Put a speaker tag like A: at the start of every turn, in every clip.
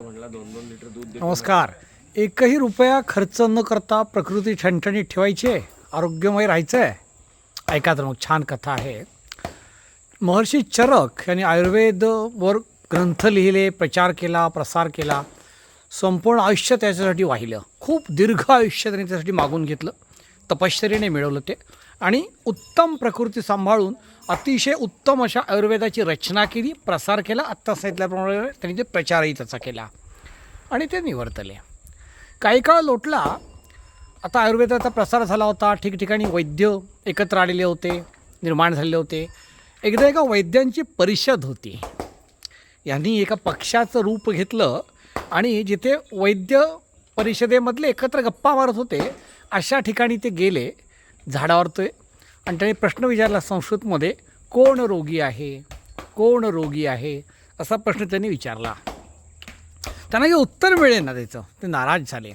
A: नमस्कार. एकही रुपया खर्च न करता प्रकृती ठणठणीत ठेवायची आहे आरोग्यमय राहायचं आहे ऐका तर मग छान कथा आहे. महर्षी चरक यांनी आयुर्वेदवर ग्रंथ लिहिले प्रचार केला प्रसार केला. संपूर्ण आयुष्य त्याच्यासाठी वाहिलं. खूप दीर्घ आयुष्य त्यांनी त्यासाठी मागून घेतलं. तपश्चरीने मिळवलं ते. आणि उत्तम प्रकृती सांभाळून अतिशय उत्तम अशा आयुर्वेदाची रचना केली प्रसार केला. आत्ता सांगितल्याप्रमाणे त्यांनी ते प्रचारही त्याचा केला. आणि ते निवर्तले. काही काळ लोटला. आता आयुर्वेदाचा प्रसार झाला होता. ठिकठिकाणी वैद्य एकत्र आलेले होते निर्माण झालेले होते. एकदा एका वैद्यांची परिषद होती. यांनी एका पक्षाचं रूप घेतलं आणि जिथे वैद्य परिषदेमधले एकत्र गप्पा मारत होते अशा ठिकाणी ते गेले. झाडावर आणि त्याने प्रश्न विचारला संस्कृतमध्ये कोण रोगी आहे? कोण रोगी आहे? असा प्रश्न त्यांनी विचारला. त्यांना जे उत्तर मिळेल ना त्याचं. ते नाराज झाले.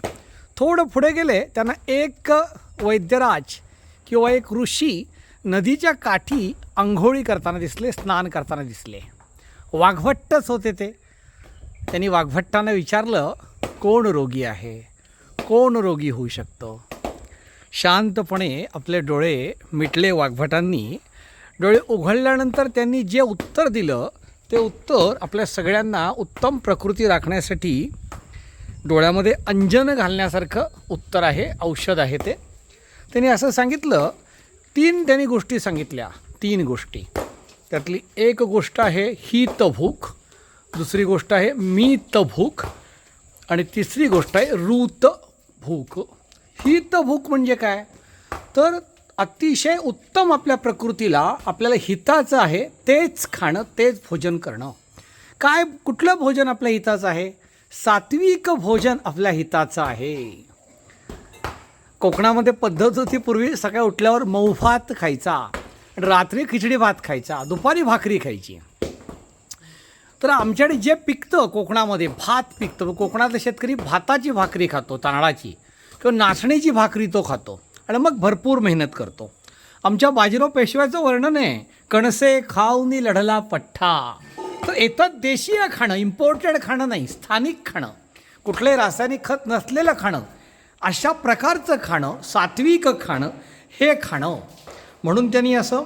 A: थोडं पुढे गेले त्यांना एक वैद्यराज किंवा एक ऋषी नदीच्या काठी आंघोळी करताना दिसले स्नान करताना दिसले. वाघभट्टच होते ते. त्यांनी वाघभट्टांना विचारलं कोण रोगी आहे? कोण रोगी होऊ शकतो? शांतपणे आपले डोळे मिटले वाघभटांनी. डोळे उघडल्यानंतर त्यांनी जे उत्तर दिलं ते उत्तर आपल्या सगळ्यांना उत्तम प्रकृती राखण्यासाठी डोळ्यामध्ये अंजन घालण्यासारखं उत्तर आहे औषध आहे ते. त्यांनी असं सांगितलं तीन त्यांनी गोष्टी सांगितल्या तीन गोष्टी. त्यातली एक गोष्ट आहे ही भूक दुसरी गोष्ट आहे मी भूक आणि तिसरी गोष्ट आहे ऋत भूक ही भूक म्हणजे काय? तर अतिशय उत्तम आपल्या प्रकृतीला आपल्याला हिताचं आहे तेच खाणं तेच भोजन करणं. काय कुठलं भोजन आपल्या हिताचं आहे? सात्विक भोजन आपल्या हिताचं आहे. कोकणामध्ये पद्धत होती पूर्वी सकाळी उठल्यावर मऊ भात खायचा आणि रात्री खिचडी भात खायचा दुपारी भाकरी खायची. तर आमच्याकडे जे पिकतं कोकणामध्ये भात पिकतं. कोकणातले शेतकरी भाताची भाकरी खातो तांदळाची. किंवा नाचण्याची भाकरी तो खातो आणि मग भरपूर मेहनत करतो. आमच्या बाजीराव पेशव्याचं वर्णन आहे कणसे खाऊनी लढला पठ्ठा. तर येतात देशीय खाणं इम्पोर्टेड खाणं नाही स्थानिक खाणं. कुठले रासायनिक खत नसलेलं खाणं अशा प्रकारचं खाणं सात्विक खाणं हे खाणं. म्हणून त्यांनी असं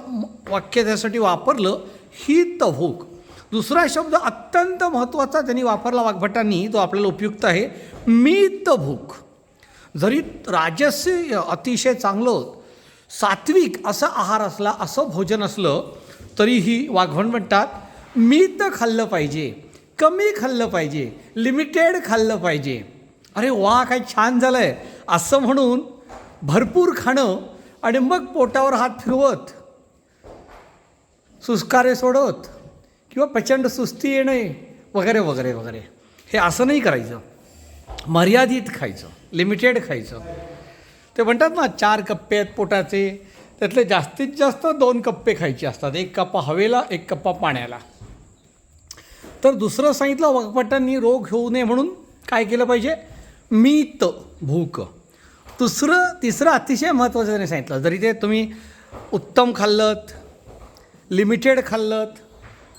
A: वाक्य त्यासाठी वापरलं ही भूक दुसरा शब्द अत्यंत महत्त्वाचा त्यांनी वापरला वाघभटांनी तो आपल्याला उपयुक्त आहे मीत भूक जरी राजस्य अतिशय चांगलं सात्विक असा आहार असला असं भोजन असलं तरीही वाघवण म्हणतात मीत खाल्लं पाहिजे कमी खाल्लं पाहिजे लिमिटेड खाल्लं पाहिजे. अरे वा काय छान झालं आहे असं म्हणून भरपूर खाणं आणि मग पोटावर हात फिरवत सुस्कारे सोडत किंवा प्रचंड सुस्ती येणे वगैरे वगैरे वगैरे. हे असं नाही करायचं. मर्यादित खायचं लिमिटेड खायचं. ते म्हणतात ना चार कप्पे आहेत पोटाचे त्यातले जास्तीत जास्त दोन कप्पे खायचे असतात. एक कप्पा हवेला एक कप्पा पाण्याला. तर दुसरं सांगितलं वाघपटांनी रोग होऊ नये म्हणून काय केलं पाहिजे? मीत भूक. दुसरं तिसरं अतिशय महत्त्वाचं त्यांनी सांगितलं. जरी ते तुम्ही उत्तम खाल्लत लिमिटेड खाल्लत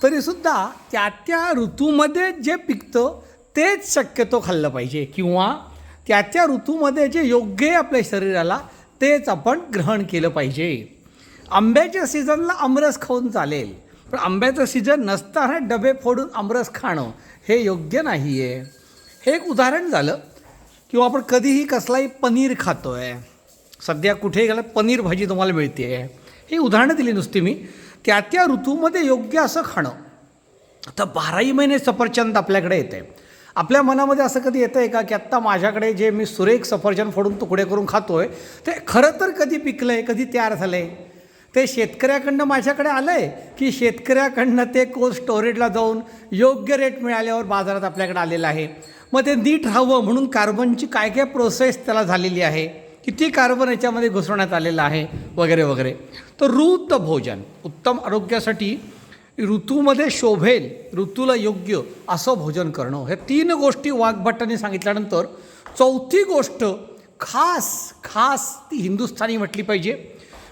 A: तरीसुद्धा त्या त्या ऋतूमध्ये जे पिकतं तेच शक्यतो खाल्लं पाहिजे. किंवा त्या त्या ऋतूमध्ये जे योग्य आहे आपल्या शरीराला तेच आपण ग्रहण केलं पाहिजे. आंब्याच्या सीझनला आमरस खाऊन चालेल. पण आंब्याचं सीझन नसताना डबे फोडून आमरस खाणं हे योग्य नाही आहे हे एक उदाहरण झालं किंवा आपण कधीही कसलाही पनीर खातो आहे सध्या कुठेही गेलं पनीर भाजी तुम्हाला मिळते आहे ही उदाहरणं दिली नुसती मी. त्या त्या ऋतूमध्ये योग्य असं खाणं. आता बाराही महिने सफरचंद आपल्याकडे येते आपल्या मनामध्ये असं कधी येतं आहे का की आत्ता माझ्याकडे जे मी सुरेख सफरचंद फोडून तुकडे करून खातो आहे ते खरं तर कधी पिकलं आहे कधी तयार झालं आहे ते शेतकऱ्याकडनं माझ्याकडे आलं आहे की शेतकऱ्याकडनं ते कोल्ड स्टोरेजला जाऊन योग्य रेट मिळाल्यावर बाजारात आपल्याकडे आलेलं आहे. मग ते नीट राहावं म्हणून कार्बनची काय काय प्रोसेस त्याला झालेली आहे किती कार्बन याच्यामध्ये घुसवण्यात आलेलं आहे वगैरे वगैरे. तर ऋत भोजन उत्तम आरोग्यासाठी ऋतूमध्ये शोभेल ऋतूला योग्य असं भोजन करणं. ह्या तीन गोष्टी वाघभट्टांनी सांगितल्यानंतर चौथी गोष्ट खास खास ती हिंदुस्थानी म्हटली पाहिजे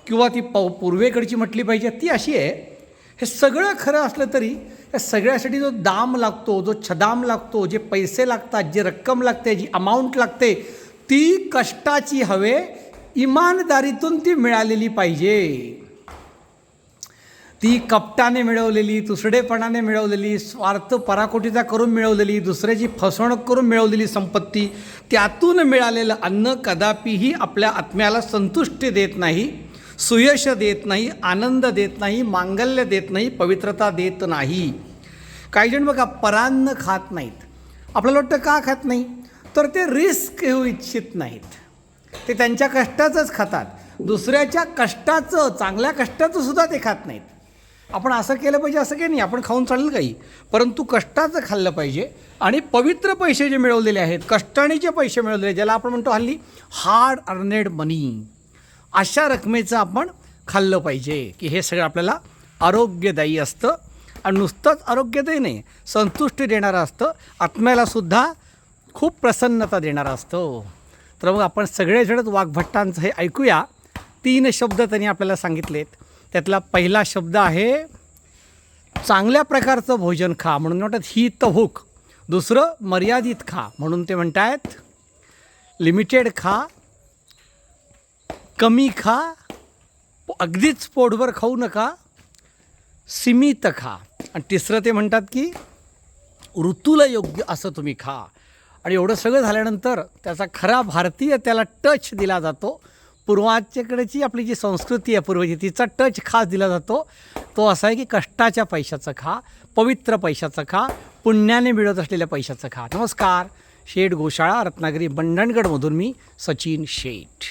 A: किंवा ती प पूर्वेकडची म्हटली पाहिजे. ती अशी आहे हे सगळं खरं असलं तरी या सगळ्यासाठी जो दाम लागतो जो छदाम लागतो जे पैसे लागतात जी रक्कम लागते जी अमाऊंट लागते ती कष्टाची हवे इमानदारीतून ती मिळालेली पाहिजे. ती कपटाने मिळवलेली तुसडेपणाने मिळवलेली स्वार्थ पराकोटीचा करून मिळवलेली दुसऱ्याची फसवणूक करून मिळवलेली संपत्ती त्यातून मिळालेलं अन्न कदापिही आपल्या आत्म्याला संतुष्टी देत नाही सुयश देत नाही आनंद देत नाही मांगल्य देत नाही पवित्रता देत नाही. काही जण बघा परान्न खात नाहीत. आपल्याला वाटतं का खात नाही? तर ते रिस्क घेऊ इच्छित नाहीत. ते त्यांच्या कष्टाचंच खातात. दुसऱ्याच्या कष्टाचं चांगल्या कष्टाचं सुद्धा ते खात नाहीत. आपण असं केलं पाहिजे असं काही नाही. आपण खाऊन चालेल काही. परंतु कष्टाचं खाल्लं पाहिजे आणि पवित्र पैसे जे मिळवलेले आहेत कष्टाने जे पैसे मिळवलेले ज्याला आपण म्हणतो हल्ली हार्ड अर्नेड मनी अशा रकमेचं आपण खाल्लं पाहिजे की हे सगळं आपल्याला आरोग्यदायी असतं. आणि नुसतंच आरोग्यदायी नाही संतुष्टी देणारं असतं. आत्म्यालासुद्धा खूप प्रसन्नता देणारं असतं. तर मग आपण सगळेजणच वाघभट्टांचं हे ऐकूया. तीन शब्द त्यांनी आपल्याला सांगितलेत. त्यातला पहिला शब्द आहे चांगल्या प्रकारचं भोजन खा. म्हणून म्हणतात ही तहूक दुसरं मर्यादित खा. म्हणून ते म्हणतायत लिमिटेड खा कमी खा अगदीच पोटभर खाऊ नका सीमित खा. आणि तिसरं ते म्हणतात की ऋतूला योग्य असं तुम्ही खा. आणि एवढं सगळं झाल्यानंतर त्याचा खरा भारतीय त्याला टच दिला जातो. पूर्वाच्याकडेची आपली जी संस्कृती आहे पूर्वजी तिचा टच खास दिला जातो. तो असा आहे की कष्टाच्या पैशाचं खा पवित्र पैशाचं खा पुण्याने मिळत असलेल्या पैशाचं खा. नमस्कार शेठ गोशाळा रत्नागिरी बंडणगडमधून मी सचिन शेठ.